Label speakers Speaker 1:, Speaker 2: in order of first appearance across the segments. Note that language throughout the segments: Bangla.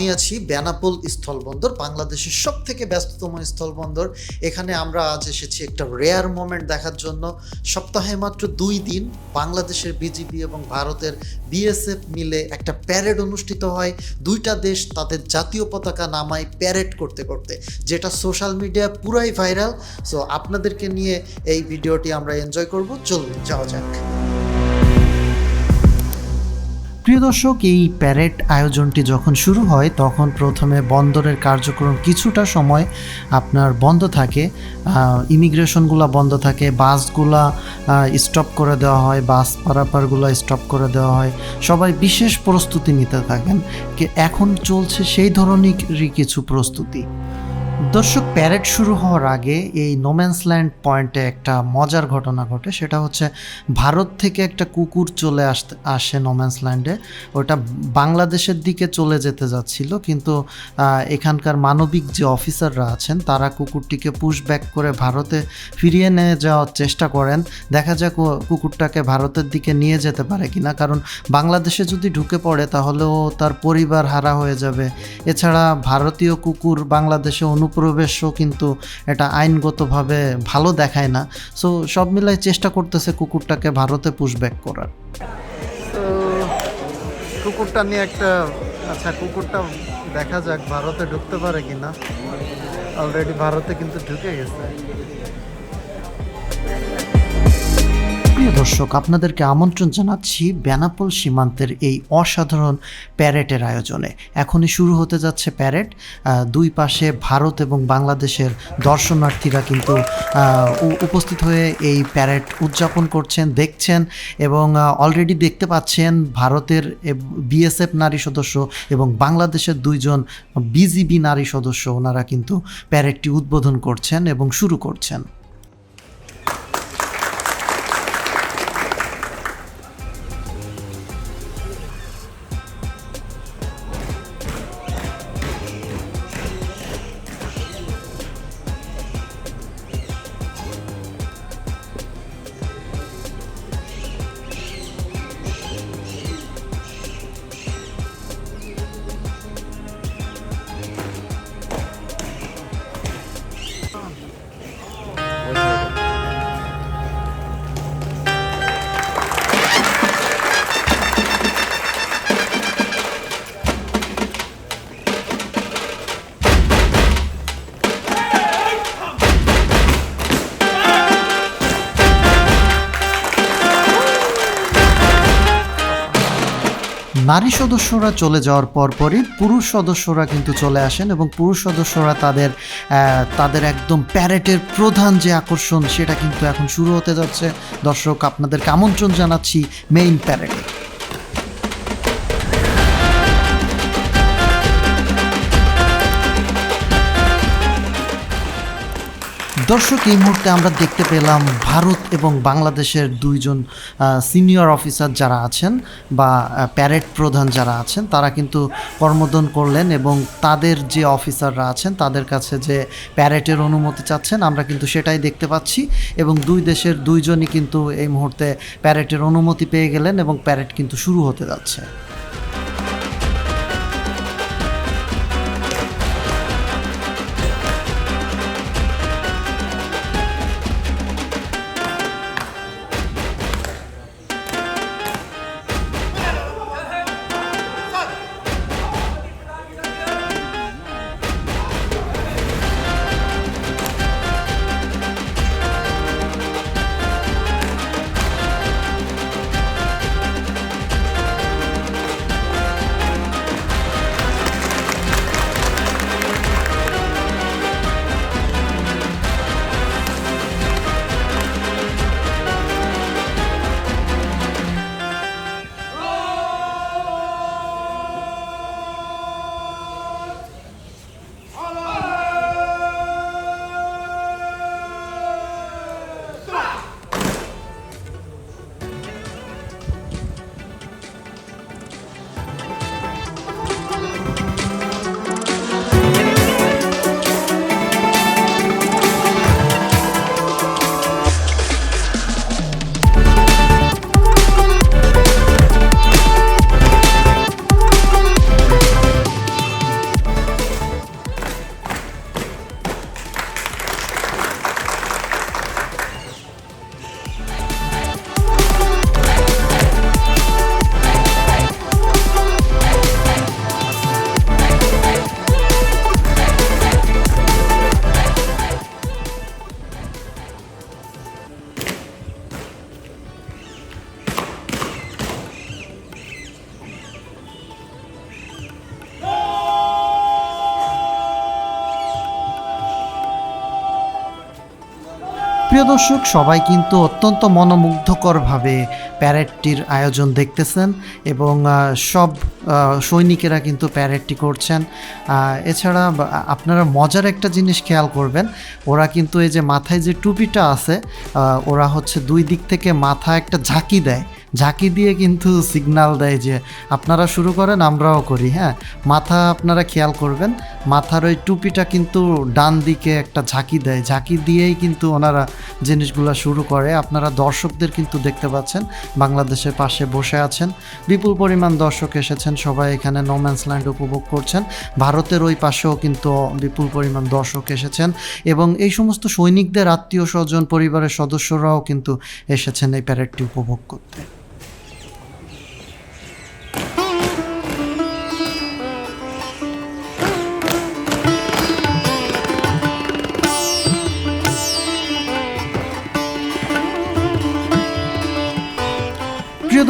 Speaker 1: আমি আছি বেনাপোল স্থলবন্দর, বাংলাদেশের সব থেকে ব্যস্ততম স্থলবন্দর। এখানে আমরা আজ এসেছি একটা রেয়ার মোমেন্ট দেখার জন্য। সপ্তাহে মাত্র দুই দিন বাংলাদেশের বিজিবি এবং ভারতের বিএসএফ মিলে একটা প্যারেড অনুষ্ঠিত হয়। দুইটা দেশ তাদের জাতীয় পতাকা নামায় প্যারেড করতে করতে, যেটা সোশ্যাল মিডিয়া পুরাই ভাইরাল সো আপনাদেরকে নিয়ে এই ভিডিওটি আমরা এনজয় করব। চলুন, যাওয়া যাক। প্রিয় দর্শক, এই প্যারেড আয়োজনটি যখন শুরু হয়, তখন প্রথমে বন্দরের কার্যক্রম কিছুটা সময় আপনার বন্ধ থাকে। ইমিগ্রেশনগুলো বন্ধ থাকে, বাসগুলা স্টপ করে দেওয়া হয়, বাস পারাপারগুলো স্টপ করে দেওয়া হয়। সবাই বিশেষ প্রস্তুতি নিতে থাকেন। এখন চলছে সেই ধরনেরই কিছু প্রস্তুতি। দর্শক প্যারেড শুরু হওয়ার আগে এই নোম্যান্সল্যান্ড পয়েন্টে একটা মজার ঘটনা ঘটে। সেটা হচ্ছে ভারত থেকে একটা কুকুর চলে আসতে, আসে নোম্যান্সল্যান্ডে ওটা বাংলাদেশের দিকে চলে যেতে যাচ্ছিল, কিন্তু এখানকার মানবিক যে অফিসাররা আছেন, তারা কুকুরটিকে পুশ ব্যাক করে ভারতে ফিরিয়ে নিয়ে যাওয়ার চেষ্টা করেন। দেখা যাক কুকুরটাকে ভারতের দিকে নিয়ে যেতে পারে কিনা কারণ বাংলাদেশে যদি ঢুকে পড়ে তাহলেও তার পরিবার হারা হয়ে যাবে। এছাড়া ভারতীয় কুকুর বাংলাদেশে অনুপ্রবেশও কিন্তু এটা আইনগতভাবে ভালো দেখায় না। সো সব মিলাই চেষ্টা করতেছে কুকুরটাকে ভারতে পুশব্যাক করার। কুকুরটা নিয়ে একটা আচ্ছা কুকুরটা দেখা যাক ভারতে ঢুকতে পারে কিনা। অলরেডি ভারতে কিন্তু ঢুকে গেছে। প্রিয় দর্শক, আপনাদেরকে আমন্ত্রণ জানাচ্ছি বেনাপোল সীমান্তের এই অসাধারণ প্যারেডের আয়োজনে। এখনই শুরু হতে যাচ্ছে প্যারেড। দুই পাশে ভারত এবং বাংলাদেশের দর্শনার্থীরা কিন্তু উপস্থিত হয়ে এই প্যারেড উদযাপন করছেন, দেখছেন এবং অলরেডি দেখতে পাচ্ছেন ভারতের বিএসএফ নারী সদস্য এবং বাংলাদেশের দুইজন বিজিবি নারী সদস্য। ওনারা কিন্তু প্যারেডটি উদ্বোধন করছেন এবং শুরু করছেন। নারী সদস্যরা চলে যাওয়ার পরপরই পুরুষ সদস্যরা কিন্তু চলে আসেন এবং পুরুষ সদস্যরা তাদের তাদের একদম প্যারেটের প্রধান যে আকর্ষণ সেটা কিন্তু এখন শুরু হতে যাচ্ছে। দর্শক, আপনাদেরকে আমন্ত্রণ জানাচ্ছি মেইন প্যারেডে দর্শক, এই মুহূর্তে আমরা দেখতে পেলাম ভারত এবং বাংলাদেশের দুইজন সিনিয়র অফিসার যারা আছেন বা প্যারেড প্রধান যারা আছেন, তারা কিন্তু কর্মদন করলেন এবং তাদের যে অফিসাররা আছেন, তাদের কাছে যে প্যারেডের অনুমতি চাচ্ছেন, আমরা কিন্তু সেটাই দেখতে পাচ্ছি এবং দুই দেশের দুইজনই কিন্তু এই মুহূর্তে প্যারেডের অনুমতি পেয়ে গেলেন এবং প্যারেড কিন্তু শুরু হতে যাচ্ছে। প্রিয় দর্শক, সবাই কিন্তু অত্যন্ত মনোমুগ্ধকরভাবে প্যারেডটির আয়োজন দেখতেছেন এবং সব সৈনিকেরা কিন্তু প্যারেডটি করছেন। এছাড়া আপনারা মজার একটা জিনিস খেয়াল করবেন, ওরা কিন্তু এই যে মাথায় যে টুপিটা আছে ওরা হচ্ছে দুই দিক থেকে মাথা একটা ঝাঁকি দেয়। ঝাঁকি দিয়ে কিন্তু সিগন্যাল দেয় যে আপনারা শুরু করেন, আমরাও করি হ্যাঁ? মাথা আপনারা খেয়াল করবেন, মাথার ওই টুপিটা কিন্তু ডান দিকে একটা ঝাঁকি দেয়। ঝাঁকি দিয়েই কিন্তু ওনারা জিনিসগুলো শুরু করে। আপনারা দর্শকদের কিন্তু দেখতে পাচ্ছেন, বাংলাদেশের পাশে বসে আছেন, বিপুল পরিমাণ দর্শক এসেছেন, সবাই এখানে নোম্যান্স ল্যান্ড উপভোগ করছেন, ভারতের ওই পাশেও কিন্তু বিপুল পরিমাণ দর্শক এসেছেন এবং এই সমস্ত সৈনিকদের, আত্মীয় স্বজন, পরিবারের সদস্যরাও কিন্তু এসেছেন এই প্যারেডটি উপভোগ করতে।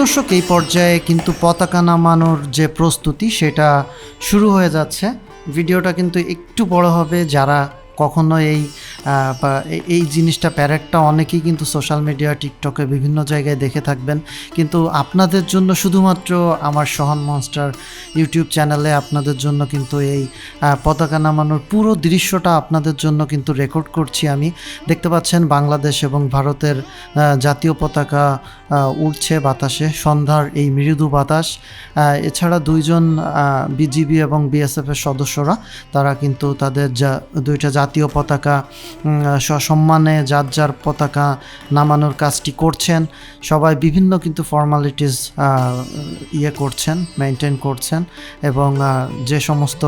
Speaker 1: দর্শক এই পর্যায়ে কিন্তু পতাকা নামানোর যে প্রস্তুতি, সেটা শুরু হয়ে যাচ্ছে। ভিডিওটা কিন্তু একটু বড় হবে যারা কখনো এই বা এই- জিনিসটা প্যারেডটা অনেকেই কিন্তু সোশ্যাল মিডিয়া টিকটকে বিভিন্ন জায়গায় দেখে থাকবেন। কিন্তু আপনাদের জন্য শুধুমাত্র আমার সহন মনস্টার ইউটিউব চ্যানেলে আপনাদের জন্য কিন্তু এই পতাকা নামানোর পুরো দৃশ্যটা আপনাদের জন্য কিন্তু রেকর্ড করছি আমি। দেখতে পাচ্ছেন বাংলাদেশ এবং ভারতের জাতীয় পতাকা উড়ছে বাতাসে। সন্ধ্যার এই মৃদু বাতাস এছাড়া দুইজন বিজিবি এবং বিএসএফের সদস্যরা, তারা কিন্তু তাদের যা দুইটা জাতীয় পতাকা সসম্মানে যার যার পতাকা নামানোর কাজটি করছেন। সবাই বিভিন্ন কিন্তু ফর্মালিটিস ইয়ে করছেন মেনটেন করছেন এবং যে সমস্ত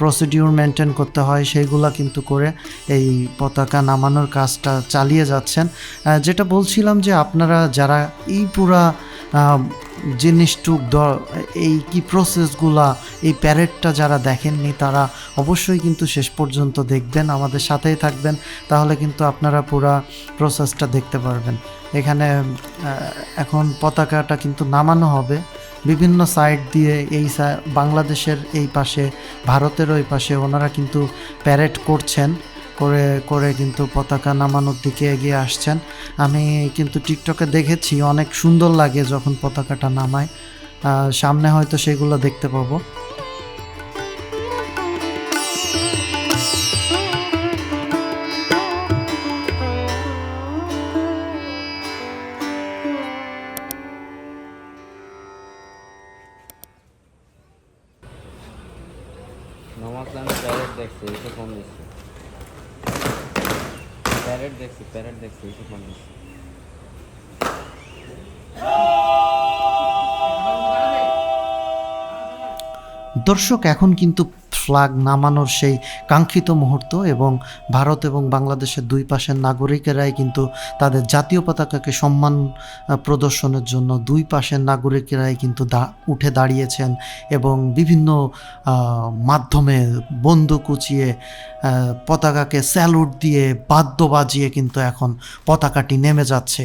Speaker 1: প্রসিডিউর মেনটেন করতে হয় সেইগুলা কিন্তু করে এই পতাকা নামানোর কাজটা চালিয়ে যাচ্ছেন। যেটা বলছিলাম যে আপনারা যারা এই পুরা জিনিসটুক এই কি প্রসেসগুলা এই প্যারেডটা যারা দেখেননি তারা অবশ্যই কিন্তু শেষ পর্যন্ত দেখবেন, আমাদের সাথেই থাকবেন, তাহলে কিন্তু আপনারা পুরা প্রসেসটা দেখতে পারবেন। এখানে এখন পতাকাটা কিন্তু নামানো হবে। বিভিন্ন সাইড দিয়ে এই বাংলাদেশের এই পাশে ভারতের ওই পাশে ওনারা কিন্তু প্যারেড করছেন। করে করে কিন্তু পতাকা নামানোর দিকে এগিয়ে আসছেন। আমি কিন্তু টিকটকে দেখেছি, অনেক সুন্দর লাগে যখন পতাকাটা নামায়। সামনে হয়তো সেগুলো দেখতে পাবো।
Speaker 2: এসে ফোন দিচ্ছি। প্যারেট দেখছি প্যারেড দেখছি এসব মানুষ।
Speaker 1: দর্শক এখন কিন্তু ফ্ল্যাগ নামানোর সেই কাঙ্ক্ষিত মুহূর্ত এবং ভারত এবং বাংলাদেশের দুই পাশের নাগরিকেরাই কিন্তু তাদের জাতীয় পতাকাকে সম্মান প্রদর্শনের জন্য দুই পাশের নাগরিকেরাই কিন্তু উঠে দাঁড়িয়েছেন এবং বিভিন্ন মাধ্যমে বন্দুক উঁচিয়ে পতাকাকে স্যালুট দিয়ে বাদ্য বাজিয়ে কিন্তু এখন পতাকাটি নেমে যাচ্ছে।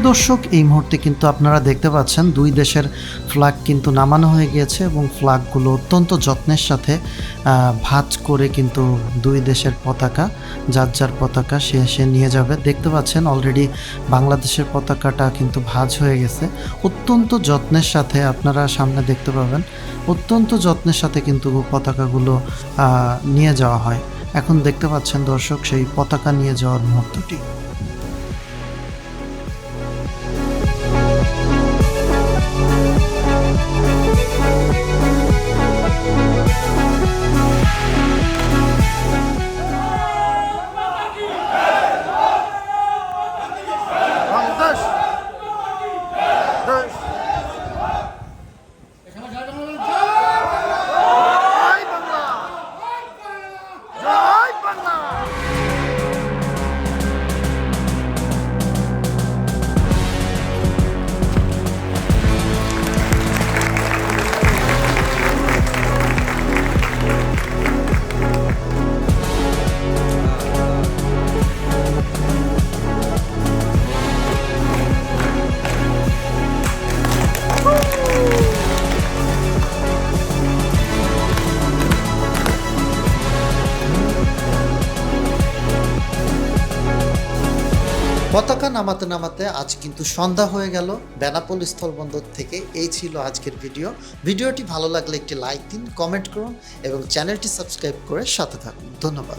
Speaker 1: প্রিয় দর্শক, এই মুহূর্তে কিন্তু আপনারা দেখতে পাচ্ছেন দুই দেশের ফ্ল্যাগ কিন্তু নামানো হয়ে গিয়েছে এবং ফ্ল্যাগগুলো অত্যন্ত যত্নের সাথে ভাঁজ করে কিন্তু দুই দেশের পতাকা, যার যার পতাকা সে সে নিয়ে যাবে। দেখতে পাচ্ছেন অলরেডি বাংলাদেশের পতাকাটা কিন্তু ভাঁজ হয়ে গেছে। অত্যন্ত যত্নের সাথে আপনারা সামনে দেখতে পাবেন, অত্যন্ত যত্নের সাথে কিন্তু পতাকাগুলো নিয়ে যাওয়া হয়। এখন দেখতে পাচ্ছেন দর্শক, সেই পতাকা নিয়ে যাওয়ার মুহূর্তটি। পতাকা নামাতে নামাতে আজ কিন্তু সন্ধ্যা হয়ে গেল। বেনাপোল স্থলবন্দর থেকে এই ছিল আজকের ভিডিও। ভিডিওটি ভালো লাগলে একটি লাইক দিন, কমেন্ট করুন এবং চ্যানেলটি সাবস্ক্রাইব করে সাথে থাকুন। ধন্যবাদ।